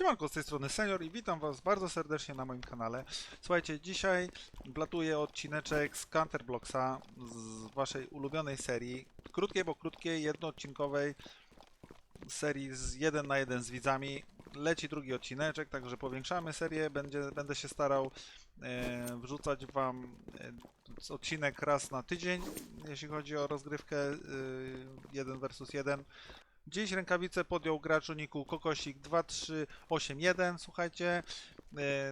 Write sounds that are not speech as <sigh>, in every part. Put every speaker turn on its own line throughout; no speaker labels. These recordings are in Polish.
Siemanko, z tej strony Senior i witam Was bardzo serdecznie na moim kanale. Słuchajcie, dzisiaj blatuję odcineczek z Counterblocksa z Waszej ulubionej serii. Krótkiej, bo krótkiej, jednoodcinkowej serii z 1 na 1 z widzami. Leci drugi odcineczek, także powiększamy serię. Będzie, będę się starał e, wrzucać Wam e, odcinek raz na tydzień, jeśli chodzi o rozgrywkę e, 1 versus 1. Dziś rękawice podjął gracz uniku Kokosik 2381. Słuchajcie,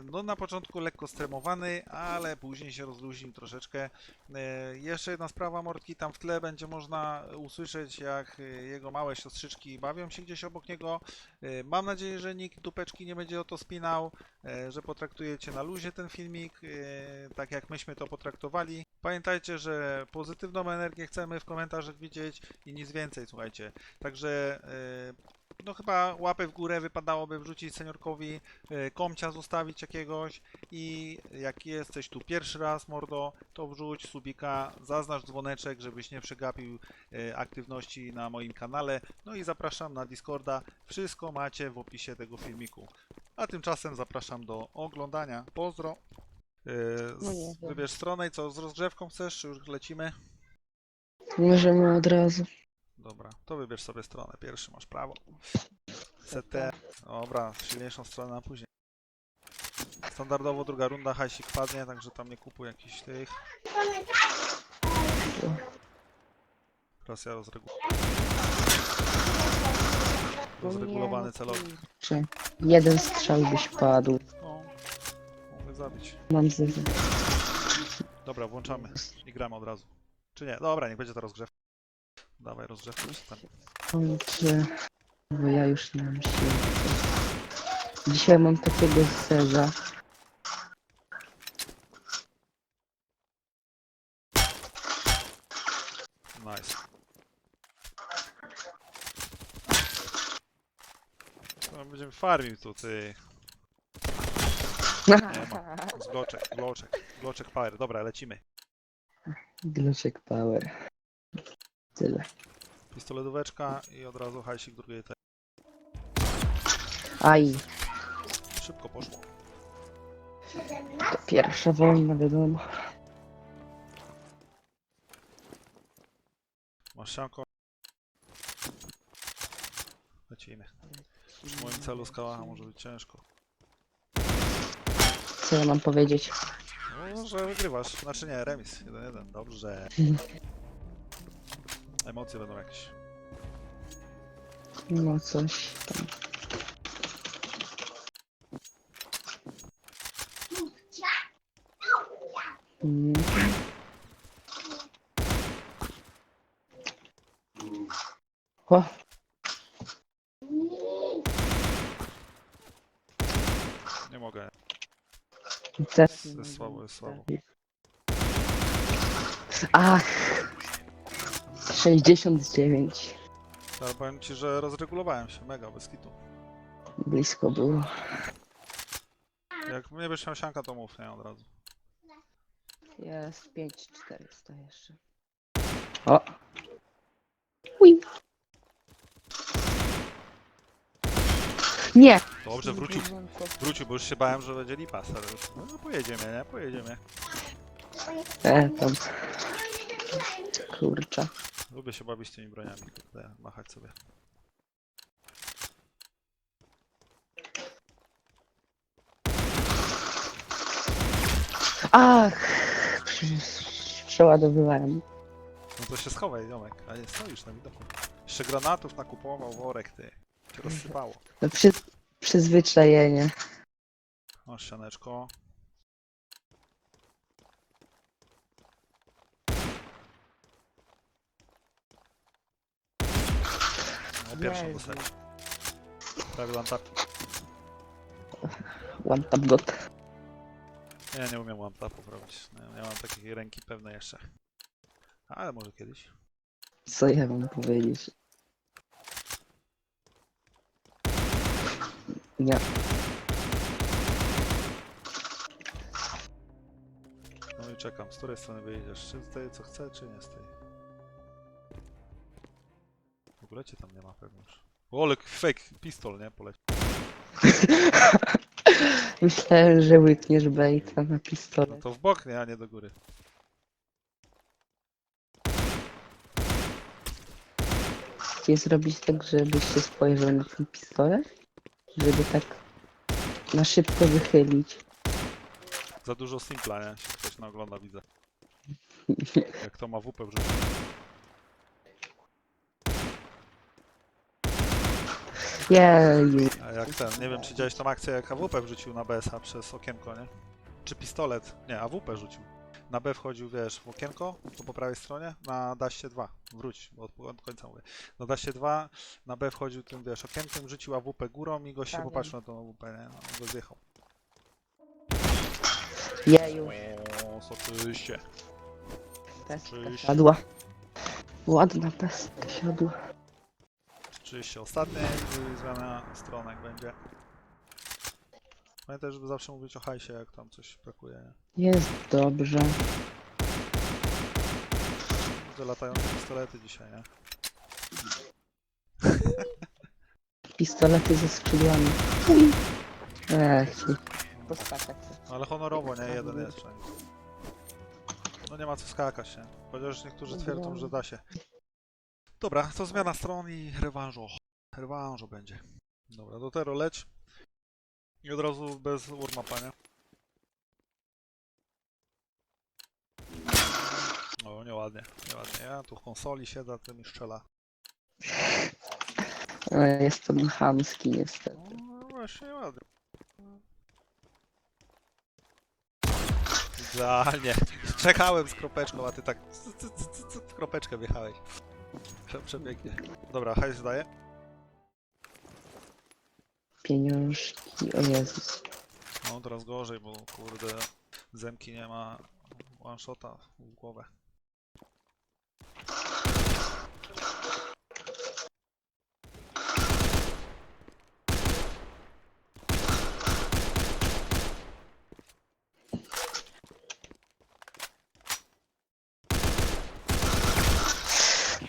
no na początku lekko stremowany, ale później się rozluźnił troszeczkę. E, Jeszcze jedna sprawa, Mordki, tam w tle będzie można usłyszeć, jak e, jego małe siostrzyczki bawią się gdzieś obok niego. E, Mam nadzieję, że nikt dupeczki nie będzie o to spinał, e, że potraktujecie na luzie ten filmik, e, tak jak myśmy to potraktowali. Pamiętajcie, że pozytywną energię chcemy w komentarzach widzieć i nic więcej, słuchajcie. Także e, no chyba łapę w górę wypadałoby wrzucić seniorkowi, e, komcia zostawić jakiegoś i jak jesteś tu pierwszy raz, mordo, to wrzuć subika, zaznacz dzwoneczek, żebyś nie przegapił e, aktywności na moim kanale. No i zapraszam na Discorda. Wszystko macie w opisie tego filmiku. A tymczasem zapraszam do oglądania. Pozdro. E,
No
z-
wiem.
Wybierz stronę i co, z rozgrzewką chcesz, czy już lecimy?
Możemy od razu.
Dobra, to wybierz sobie stronę. Pierwszy masz prawo. CT. Dobra, silniejszą stronę na później. Standardowo druga runda, hajsik padnie, także tam nie kupuj jakichś tych. Teraz ja rozregu... rozregulowany celownik.
Czy jeden strzał byś padł.
No, mogę zabić.
Mam zezę.
Dobra, włączamy i gramy od razu. Czy nie? Dobra, niech będzie to rozgrzewka. Dawaj rozgrzewkę tam.
Kończę. Bo ja już nie mam siły. Dzisiaj mam takiego zeza.
Nice. No, będziemy farmił tu, ty. <laughs> Nie ma. Z bloczek, bloczek, bloczek power. Dobra, lecimy.
Gloczek power. Tyle.
Pistoletóweczka i od razu hajsik drugiej te.
Aj,
Szybko poszło.
to pierwsza wojna, wiadomo.
Masz sianko. Lecimy. Przy moim celu skała może być ciężko.
Co ja mam powiedzieć?
No, że wygrywasz. Znaczy nie, remis. 1-1. Dobrze. <laughs> Emocje będą jakieś.
No coś tam. Mm. O,
Nie mogę.
teraz.
Jest słabo, jest słabo.
Ach! 69.
Ale powiem ci, że rozregulowałem się. Mega, bez kitu.
Blisko było.
Jak nie będziesz miał sianka, to mów, nie? Od razu.
Jest 5400 jeszcze. O! Ui. Nie!
Dobrze, wrócił. Wrócił, bo już się bałem, że będzie lipa, stary. No, no pojedziemy, nie? Pojedziemy.
E, tam. Kurczę.
Lubię się bawić tymi broniami, kurde, machać sobie.
Ach! Prze- Przeładowywałem.
No to się schowaj, ziomek. A nie stoisz na widoku. Jeszcze granatów nakupował worek, ty. Cię rozsypało.
No przy, przyzwyczajenie.
Masz sianeczko. Pierwszą dostali. Prawie one tap.
One tap got.
Ja nie umiem one tapów robić. Nie, nie mam takiej ręki pewnej jeszcze. Ale może kiedyś.
Co ja mam powiedzieć? Nie.
No i czekam, z której strony wyjedziesz? Czy z tej co chce, czy nie z tej? W ogóle cię tam nie ma pewnie już. O, ale fake pistol, nie? Poleci. <laughs>
Myślałem, że łykniesz baita na
No
pistolet.
to w bok, nie, a nie do góry.
Nie zrobić tak, żebyś się spojrzał na ten pistolet? Żeby tak na szybko wychylić.
Za dużo simpla, nie? Się ktoś naogląda, widzę. <laughs> Jak to ma WP wrzucić.
Jeju.
A jak ten, nie wiem czy widziałeś tą akcję jak AWP wrzucił na BSA przez okienko, nie? Czy pistolet? Nie, AWP rzucił. Na B wchodził, wiesz, w okienko, tu po prawej stronie, na daście 2. Wróć, bo od, od końca mówię. Na daście 2, na B wchodził tym, wiesz, okienkiem, rzucił AWP górą i gość się
Tak,
popatrzył na tą AWP, nie? No, go zjechał.
Jeju.
O, soczyście.
Pestka
Oczywiście.
siadła. Ładna pestka siadła.
Oczywiście ostatnia i zmiana stronek będzie. Pamiętaj, żeby zawsze mówić o hajsie, jak tam coś brakuje.
Jest dobrze.
Widzę latające pistolety dzisiaj, nie? <laughs>
Pistolety ze skrzydłami. Ech, poskakać.
No ale honorowo, nie? Jeden jest przynajmniej. No nie ma co skakać, nie? Chociaż niektórzy twierdzą, że da się. Dobra, to zmiana stron i rewanżo. Rewanżo będzie. Dobra, do Tero leć. I od razu bez warmapa, nie? O, nieładnie, nieładnie. Ja tu w konsoli siedzę, ty mi strzela.
No, jestem chamski niestety.
No właśnie, ładnie. Idealnie. Czekałem z kropeczką, a ty tak c- c- c- c- c- w kropeczkę wjechałeś. <laughs> Prze- Przepięknie. Dobra, hajs daję.
Pieniążki, o Jezus.
No teraz gorzej, bo kurde Zemki nie ma one shota w głowę.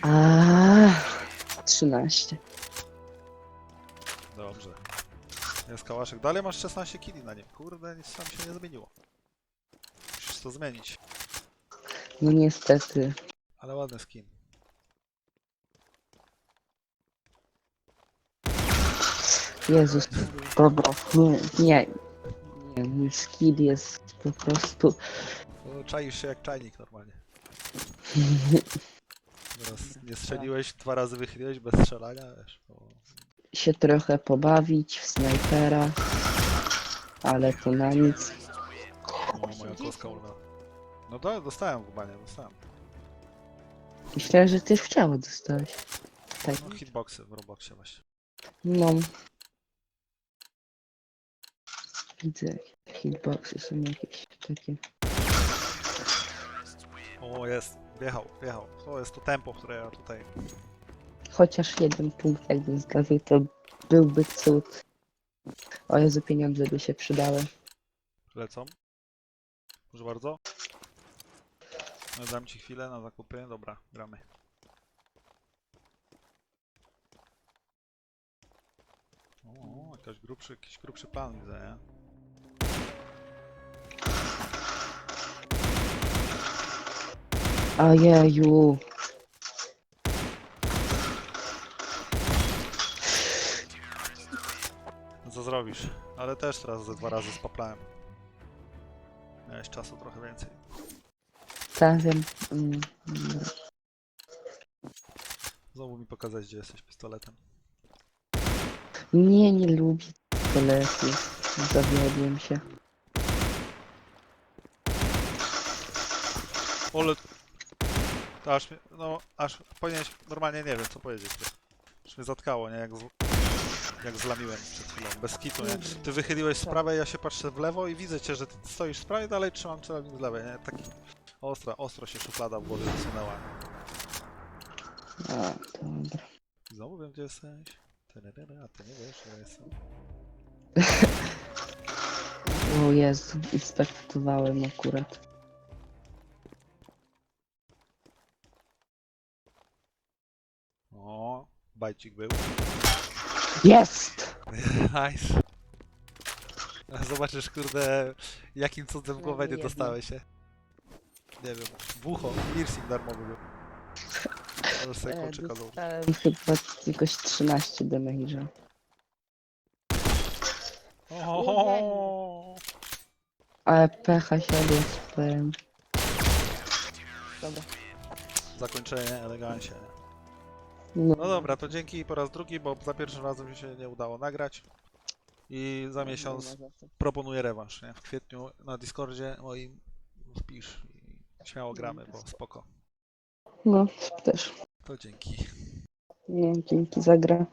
A 13.
Dobrze. Jest kałaszek. Dalej masz 16 kili na nim. Kurde, nic tam się nie zmieniło. Musisz to zmienić.
No niestety.
Ale ładny skin.
Jezus. Dobra. Nie, nie. Nie, mój skill jest po prostu.
No, czaisz się jak czajnik normalnie. <laughs> Teraz nie strzeliłeś, dwa razy wychyliłeś bez strzelania, wiesz.
Się trochę pobawić w snajpera. Ale to na nic.
O, moja koska ulubiona. No to dostałem chyba, nie? Dostałem.
Myślałem, że ty już w ciało dostałeś. Tak.
No hitboxy w Robloxie właśnie.
No. Widzę, hitboxy są jakieś takie.
O, jest. Wjechał, wjechał. To jest to tempo, które ja tutaj...
Chociaż jeden punkt jakbym zdobył, to byłby cud. O Jezu, pieniądze by się przydały.
lecą. Proszę bardzo. No, dam ci chwilę na zakupy. Dobra, gramy. O, jakaś grubszy, jakiś grubszy plan widzę, nie?
Ojeju.
Co zrobisz? Ale też teraz ze dwa razy spaplałem. Miałeś czasu trochę więcej.
Tak wiem. Mm, mm.
Znowu mi pokazać, gdzie jesteś pistoletem.
Nie, nie lubię pistoletu. Zawiodłem się.
Ole... To aż mnie, no, aż powinieneś, normalnie nie wiem co powiedzieć. Aż mnie zatkało, nie? Jak, z, jak zlamiłem przed chwilą, bez kitu, nie? Ty wychyliłeś z prawej, ja się patrzę w lewo i widzę cię, że ty stoisz z prawej, dalej trzymam celownik z lewej, nie? Taki ostra, ostro się szuflada w głowie wysunęła.
A, dobra.
Znowu wiem, gdzie jesteś. Tererere, A ty nie wiesz, że ja jestem. <laughs>
O Jezu, inspektowałem akurat.
Bajcik był.
Jest! <laughs>
Nice. Zobaczysz, kurde, jakim cudem w
No,
głowę nie
jedno.
dostałeś się. Nie wiem, w ucho, piercing darmowy był. Możesz sobie
E,
kolczyka
dostałem chyba jakoś 13 damage'a.
Ohohoho.
Ale pecha siadła z PM. Dobra.
Zakończenie, elegancie.
No,
No dobra, to dzięki po raz drugi, bo za pierwszym razem mi się nie udało nagrać. I za miesiąc proponuję rewanż, nie? W kwietniu na Discordzie moim wpisz i śmiało gramy, bo spoko.
No, też.
To dzięki.
No, dzięki za grę.